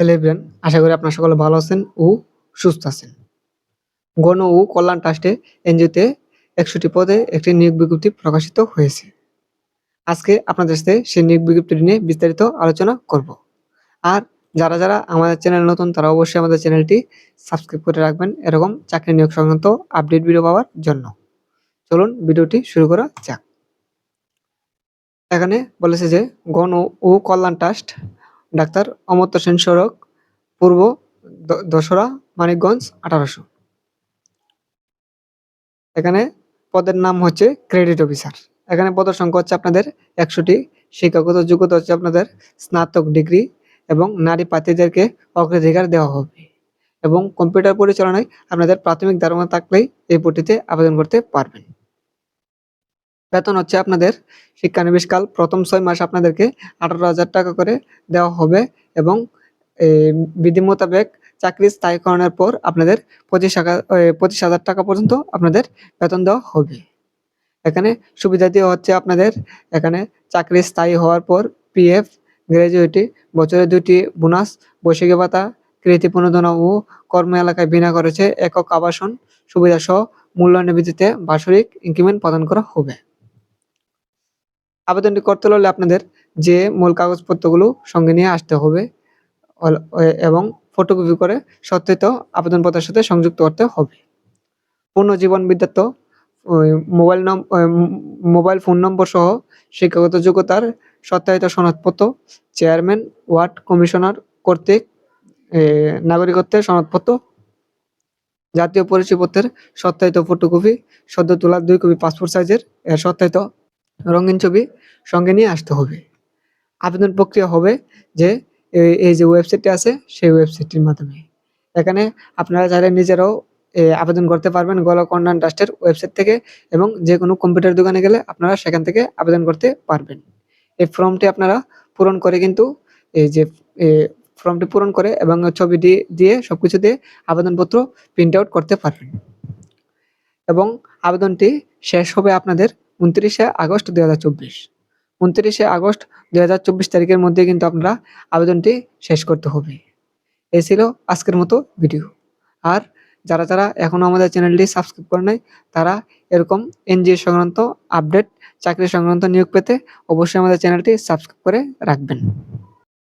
Everyone আশা করি আপনারা সকলে ভালো আছেন ও সুস্থ আছেন। গণ ও কল্যাণ ট্রাস্টে এনজিওতে একশোটি পদে একটি নিয়োগ বিজ্ঞপ্তি প্রকাশিত হয়েছে। আজকে আপনাদের সাথে সেই নিয়োগ বিজ্ঞপ্তিটি নিয়ে বিস্তারিত আলোচনা করব। আর যারা যারা আমাদের চ্যানেল নতুন, তারা অবশ্যই আমাদের চ্যানেলটি সাবস্ক্রাইব করে রাখবেন এরকম চাকরি নিয়োগ সংক্রান্ত আপডেট ভিডিও পাওয়ার জন্য। চলুন ভিডিওটি শুরু করা যাক। এখানে বলেছে যে গণ ও কল্যাণ ট্রাস্ট ডাক্তার অমর্ত্য সেন সড়ক, পূর্ব দশরা মানিকগঞ্জ, আঠারোশো। এখানে পদের নাম হচ্ছে ক্রেডিট অফিসার এখানে পদের সংখ্যা হচ্ছে আপনাদের একশোটি। শিক্ষাগত যোগ্যতা হচ্ছে আপনাদের স্নাতক ডিগ্রি এবং নারী প্রার্থীদেরকে অগ্রাধিকার দেওয়া হবে। এবং কম্পিউটার পরিচালনায় আপনাদের প্রাথমিক ধারণা থাকলেই এই পটিতে আবেদন করতে পারবেন। বেতন হচ্ছে আপনাদের শিক্ষানবিশকাল। প্রথম ছয় মাস আপনাদেরকে আঠারো হাজার টাকা করে দেওয়া হবে এবং বিধি মোতাবেক চাকরি স্থায়ীকরণের পর আপনাদের পঁচিশ পঁচিশ হাজার টাকা পর্যন্ত আপনাদের বেতন দেওয়া হবে। এখানে সুবিধা দেওয়া হচ্ছে আপনাদের, এখানে চাকরি স্থায়ী হওয়ার পর পিএফ গ্র্যাজুয়েটি বছরে দুটি বোনাস বৈশাখী ভাতা, কৃতি প্রণোদনা ও কর্ম এলাকায় বিনা করেছে একক আবাসন সুবিধা সহ মূল্যায়নের ভিত্তিতে বার্ষিক ইনক্রিমেন্ট প্রদান করা হবে। আবেদনটি করতে হলে আপনাদের যে মূল কাগজপত্রগুলো সঙ্গে নিয়ে আসতে হবে এবং ফটোকপি করে সত্যায়িত আবেদনপত্রের সাথে সংযুক্ত করতে হবে। পূর্ণ জীবন বিদ্যার্থ মোবাইল নম মোবাইল ফোন নম্বর সহ শিক্ষাগত যোগ্যতার সত্যায়িত সনদপত্র, চেয়ারম্যান, ওয়ার্ড কমিশনার কর্তৃক নাগরিকত্বের সনদপত্র, জাতীয় পরিচয়পত্রের সত্যায়িত ফটোকপি সদ্য তোলা দুই কপি পাসপোর্ট সাইজের এর সত্যায়িত রঙিন ছবি সঙ্গে নিয়ে আসতে হবে। আবেদন প্রক্রিয়া হবে যে এই- যে ওয়েবসাইটটি আছে, সেই ওয়েবসাইটটির মাধ্যমে। এখানে আপনারা চাইলে নিজেরাও আবেদন করতে পারবেন গোলকন্ডান ট্রাস্টের ওয়েবসাইট থেকে এবং যে কোনো কম্পিউটার দোকানে গেলে আপনারা সেখান থেকে আবেদন করতে পারবেন। এই ফর্মটি আপনারা পূরণ করে কিন্তু এই যে ফর্মটি পূরণ করে এবং ছবি দিয়ে সব কিছু দিয়ে আবেদনপত্র প্রিন্ট আউট করতে পারবেন। এবং আবেদনটি শেষ হবে আপনাদের উনত্রিশে আগস্ট দুই হাজার চব্বিশ। উনত্রিশে আগস্ট দুই হাজার চব্বিশ তারিখের মধ্যে কিন্তু আপনারা আবেদনটি শেষ করতে হবে। এ ছিল আজকের মতো ভিডিও। আর যারা যারা এখনও আমাদের চ্যানেলটি সাবস্ক্রাইব করে নাই, তারা এরকম এনজিও সংক্রান্ত আপডেট, চাকরি সংক্রান্ত নিয়োগ পেতে অবশ্যই আমাদের চ্যানেলটি সাবস্ক্রাইব করে রাখবেন।